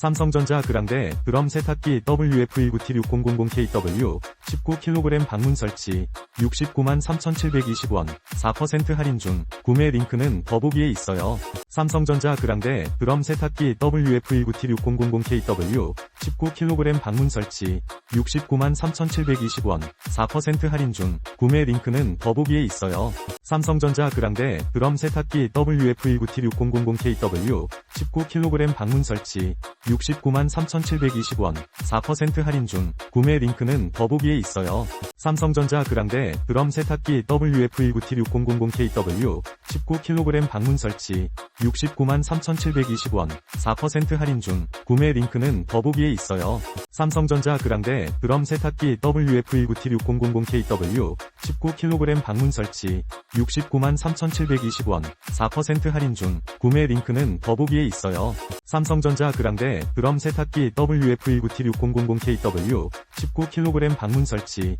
삼성전자 그랑데 드럼 세탁기 WF19T6000KW 19kg 방문 설치 69만 3,720원 4% 할인 중 구매 링크는 더보기에 있어요. 삼성전자 그랑데 드럼 세탁기 WF19T6000KW 19kg 방문 설치 69만 3,720원 4% 할인 중 구매 링크는 더보기에 있어요. 삼성전자 그랑데 드럼 세탁기 WF19T6000KW 19kg 방문 설치 69만 3,720원 4% 할인 중 구매 링크는 더보기에 있어요. 삼성전자 그랑데 드럼 세탁기 WF19T6000KW 19kg 방문 설치 69만 3,720원 4% 할인 중 구매 링크는 더보기에 있어요. 삼성전자 그랑데 드럼 세탁기 WF19T6000KW 19kg 방문 설치 69만 3,720원 4% 할인 중 구매 링크는 더보기에 있어요. 삼성전자 그랑데 드럼 세탁기 WF19T6000KW 19kg 방문 설치